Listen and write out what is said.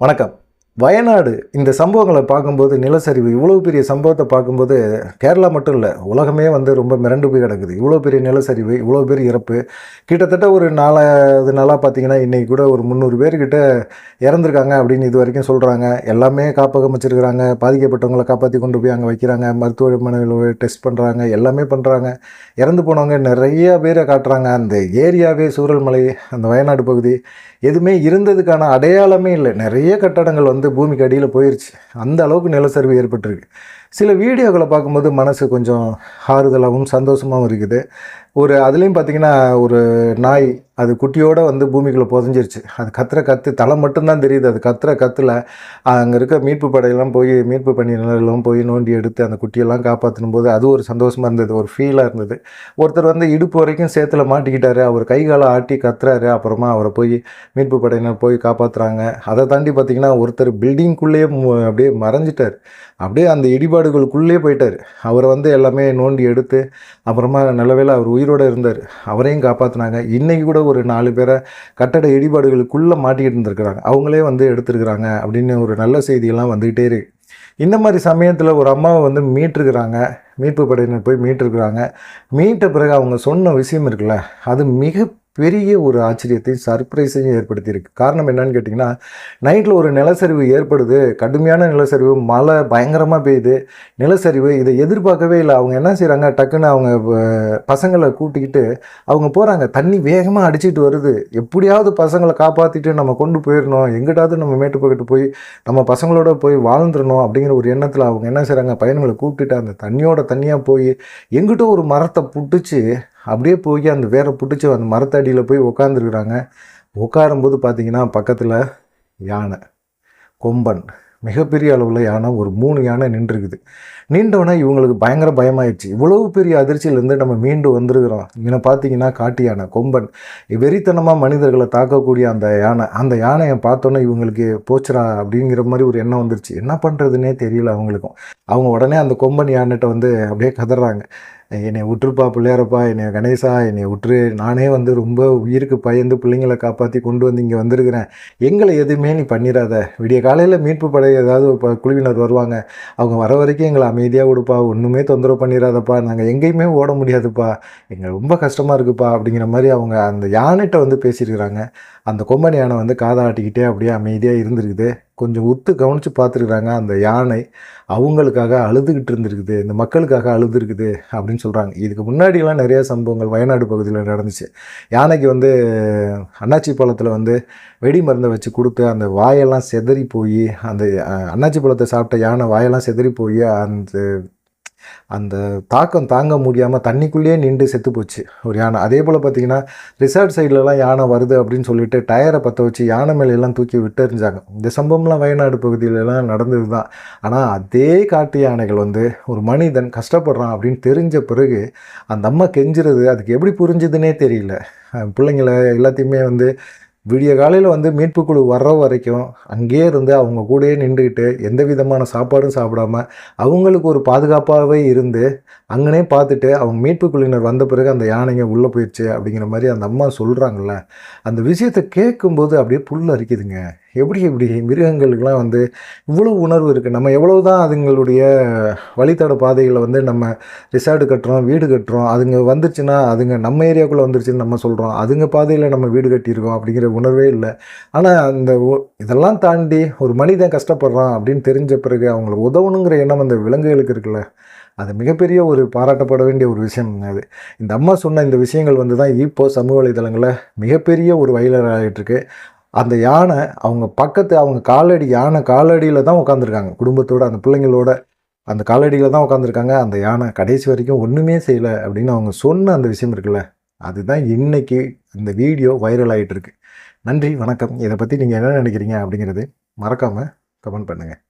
வணக்கம். வயநாடு இந்த சம்பவங்களை பார்க்கும்போது நிலச்சரிவு இவ்வளோ பெரிய சம்பவத்தை பார்க்கும்போது கேரளா மட்டும் இல்லை உலகமே வந்து ரொம்ப மிரண்டு போய் கிடக்குது. இவ்வளோ பெரிய நிலச்சரிவு இவ்வளோ பெரிய இறப்பு. கிட்டத்தட்ட ஒரு நாலாவது நாளாக பார்த்தீங்கன்னா இன்றைக்கி கூட ஒரு முந்நூறு பேர்கிட்ட இறந்துருக்காங்க அப்படின்னு இது வரைக்கும் சொல்கிறாங்க எல்லாமே காப்பகம் வச்சுருக்கிறாங்க. பாதிக்கப்பட்டவங்களை காப்பாற்றி கொண்டு போய் அங்கே வைக்கிறாங்க. மருத்துவமனையில் டெஸ்ட் பண்ணுறாங்க எல்லாமே பண்ணுறாங்க இறந்து போனவங்க நிறைய பேரை காட்டுறாங்க. அந்த ஏரியாவே சூரல்மலை அந்த வயநாடு பகுதி எதுவுமே இருந்ததுக்கான அடையாளமே இல்லை. நிறைய கட்டடங்கள் வந்து பூமிக்கு அடியில் போயிருச்சு. அந்த அளவுக்கு நிலச்சரிவு ஏற்பட்டிருக்கு. சில வீடியோக்களை பார்க்கும்போது மனசு கொஞ்சம் ஆறுதலாகவும் சந்தோஷமாகவும் இருக்குது. ஒரு அதுலேயும் பார்த்தீங்கன்னா ஒரு நாய் அது குட்டியோடு வந்து பூமிக்குள்ளே புதஞ்சிருச்சு. அது கத்துற கத்து தலை மட்டும்தான் தெரியுது. அது கத்துற கத்தில் அங்கே இருக்க மீட்பு படையெல்லாம் போய் மீட்பு பணியினரெல்லாம் போய் நோண்டி எடுத்து அந்த குட்டியெல்லாம் காப்பாற்றணும் போது அது ஒரு சந்தோஷமாக இருந்தது ஒரு ஃபீலாக இருந்தது. ஒருத்தர் வந்து இடுப்பு வரைக்கும் சேத்துல மாட்டிக்கிட்டாரு. அவர் கை காலை ஆட்டி கத்துறாரு. அப்புறமா அவரை போய் மீட்பு படையினர் போய் காப்பாற்றுறாங்க அதை தாண்டி பார்த்தீங்கன்னா ஒருத்தர் பில்டிங்குள்ளேயே அப்படியே மறைஞ்சிட்டார். அப்படியே அந்த இடிபாடுகளுக்குள்ளேயே போயிட்டார். அவரை வந்து எல்லாமே நோண்டி எடுத்து அப்புறமா நல்லவேளை அவர் உயிர் உயிரோடு இருந்தார். அவரையும் காப்பாற்றினாங்க இன்றைக்கி கூட ஒரு நாலு பேரை கட்டட இடிபாடுகளுக்குள்ளே மாட்டிக்கிட்டு இருந்திருக்கிறாங்க. அவங்களே வந்து எடுத்துருக்குறாங்க அப்படின்னு ஒரு நல்ல செய்தியெல்லாம் வந்துக்கிட்டே இருக்கு. இந்த மாதிரி சமயத்தில் ஒரு அம்மாவை வந்து மீட்டிருக்கிறாங்க. மீட்பு படையினர் போய் மீட்டிருக்கிறாங்க. மீட்ட பிறகு அவங்க சொன்ன விஷயம் இருக்குல்ல அது மிக பெரிய ஒரு ஆச்சரியத்தையும் சர்ப்ரைஸையும் ஏற்படுத்தியிருக்கு. காரணம் என்னன்னு கேட்டிங்கன்னா நைட்டில் ஒரு நிலச்சரிவு ஏற்படுது. கடுமையான நிலச்சரிவு மழை பயங்கரமாக பெய்யுது. நிலச்சரிவு இதை எதிர்பார்க்கவே இல்லை. அவங்க என்ன செய்கிறாங்க டக்குன்னு அவங்க பசங்களை கூட்டிக்கிட்டு அவங்க போகிறாங்க தண்ணி வேகமாக அடிச்சிட்டு வருது. எப்படியாவது பசங்களை காப்பாற்றிட்டு நம்ம கொண்டு போயிடணும். எங்கிட்டாவது நம்ம மேட்டுப்பக்கிட்டு போய் நம்ம பசங்களோட போய் வாழ்ந்துடணும் அப்படிங்கிற ஒரு எண்ணத்தில் அவங்க என்ன செய்கிறாங்க பையன்களை கூப்பிட்டுட்டு அந்த தண்ணியோட தண்ணியாக போய் எங்கிட்ட ஒரு மரத்தை புட்டுச்சு. அப்படியே போய் அந்த வேரை பிடிச்சி அந்த மரத்தடியில் போய் உட்காந்துருக்குறாங்க உட்காரும்போது பார்த்தீங்கன்னா பக்கத்தில் யானை கொம்பன் மிகப்பெரிய அளவில் யானை ஒரு மூணு யானை நின்றுருக்குது. நின்றோடனே இவங்களுக்கு பயங்கர பயமாயிடுச்சு. இவ்வளவு பெரிய அதிர்ச்சியிலேருந்து நம்ம மீண்டு வந்திருக்கிறோம். இங்கே பார்த்தீங்கன்னா காட்டு யானை கொம்பன். வெறித்தனமாக மனிதர்களை தாக்கக்கூடிய அந்த யானை அந்த யானையை பார்த்தோன்னே இவங்களுக்கு போச்சுரா அப்படிங்கிற மாதிரி ஒரு எண்ணம் வந்துருச்சு. என்ன பண்ணுறதுனே தெரியல அவங்களுக்கும். அவங்க உடனே அந்த கொம்பன் யானைகிட்ட வந்து அப்படியே கதறாங்க. என்னை உற்றுப்பா பிள்ளையாரப்பா என்னை கணேசா என்னை உற்று நானே வந்து ரொம்ப உயிருக்கு பயந்து பிள்ளைங்களை காப்பாற்றி கொண்டு வந்து இங்கே வந்திருக்கிறேன். எங்களை எதுவுமே நீ பண்ணிடாத விடிய காலையில் மீட்பு படை ஏதாவது இப்போ குழுவினர் வருவாங்க. அவங்க வர வரைக்கும் எங்களை அமைதியாக கொடுப்பா ஒன்றுமே தொந்தரவு பண்ணிடாதப்பா நாங்கள் எங்கேயுமே ஓட முடியாதுப்பா. எங்கள் ரொம்ப கஷ்டமாக இருக்குப்பா அப்படிங்கிற மாதிரி அவங்க அந்த யானைகிட்ட வந்து பேசியிருக்கிறாங்க. அந்த கொம்பன் யானை வந்து காதாட்டிக்கிட்டே அப்படியே அமைதியாக இருந்திருக்குது. கொஞ்சம் உத்து கவனித்து பார்த்துருக்குறாங்க. அந்த யானை அவங்களுக்காக அழுதுகிட்டு இருந்திருக்குது. இந்த மக்களுக்காக அழுதுருக்குது அப்படின்னு சொல்கிறாங்க இதுக்கு முன்னாடிலாம் நிறையா சம்பவங்கள் வயநாடு பகுதியில் நடந்துச்சு. யானைக்கு வந்து அண்ணாச்சி பழத்தில் வந்து வெடி மருந்தை வச்சு கொடுத்து அந்த வாயெல்லாம் செதறி போய் அந்த அண்ணாச்சி பழத்தை சாப்பிட்ட யானை வாயெல்லாம் செதறி போய் அந்த அந்த தாக்கம் தாங்க முடியாமல் தண்ணிக்குள்ளேயே நின்று செத்து போச்சு ஒரு யானை. அதே போல் பார்த்தீங்கன்னா ரிசார்ட் சைட்லலாம் யானை வருது அப்படின்னு சொல்லிட்டு டயரை பற்ற வச்சு யானை மேலெல்லாம் தூக்கி விட்டெறிஞ்சாங்க இந்த சம்பவம்லாம் வயநாடு பகுதியிலலாம் நடந்தது தான் ஆனால் அதே காட்டு யானைகள் வந்து ஒரு மனிதன் கஷ்டப்படுறான் அப்படின்னு தெரிஞ்ச பிறகு அந்த அம்மா கெஞ்சுறது அதுக்கு எப்படி புரிஞ்சுதுன்னே தெரியல. பிள்ளைங்களை பிள்ளைங்கள எல்லாத்தையுமே வந்து விடிய காலையில் வந்து மீட்புக்குழு வர்ற வரைக்கும் அங்கேயே இருந்து அவங்க கூடயே நின்றுக்கிட்டு எந்த விதமான சாப்பாடும் சாப்பிடாம அவங்களுக்கு ஒரு பாதுகாப்பாகவே இருந்து அங்கனே பார்த்துட்டு அவங்க மீட்பு குழுவினர் வந்த பிறகு அந்த யானைங்க உள்ளே போயிடுச்சு அப்படிங்கிற மாதிரி அந்த அம்மா சொல்கிறாங்கல்ல அந்த விஷயத்தை கேட்கும்போது அப்படியே புல் அரிக்குதுங்க. எப்படி இப்படி மிருகங்களுக்கெல்லாம் வந்து இவ்வளோ உணர்வு இருக்குது நம்ம எவ்வளோ தான் அதுங்களுடைய வழித்தட பாதைகளை வந்து நம்ம ரிசார்ட் கட்டுறோம் வீடு கட்டுறோம் அதுங்க வந்துருச்சுன்னா அதுங்க நம்ம ஏரியாவுக்குள்ளே வந்துருச்சுன்னு நம்ம சொல்கிறோம் அதுங்க பாதையில் நம்ம வீடு கட்டியிருக்கோம் அப்படிங்கிற உணர்வே இல்லை. ஆனால் அந்த இதெல்லாம் தாண்டி ஒரு மனிதன் கஷ்டப்படுறான் அப்படின்னு தெரிஞ்ச பிறகு அவங்களுக்கு உதவணுங்கிற எண்ணம் அந்த விலங்குகளுக்கு இருக்குல்ல? அது மிகப்பெரிய ஒரு பாராட்டப்பட வேண்டிய ஒரு விஷயம் அது. இந்த அம்மா சொன்ன இந்த விஷயங்கள் வந்து தான் இப்போ சமூக வலைதளங்களில் மிகப்பெரிய ஒரு வயலர் ஆகிட்டுருக்கு அந்த யானை அவங்க பக்கத்து அவங்க காலடி யானை காலடியில் தான் உட்காந்துருக்காங்க குடும்பத்தோட அந்த பிள்ளைங்களோட அந்த காலடியில் தான் உட்காந்துருக்காங்க அந்த யானை கடைசி வரைக்கும் ஒன்றுமே செய்யலை அப்படின்னு அவங்க சொன்ன அந்த விஷயம் இருக்குல்ல அதுதான் இன்றைக்கி இந்த வீடியோ வைரல் ஆகிட்டு இருக்கு. நன்றி வணக்கம். இதை பற்றி நீங்கள் என்ன நினைக்கிறீங்க அப்படிங்கிறது மறக்காமல் கமெண்ட் பண்ணுங்கள்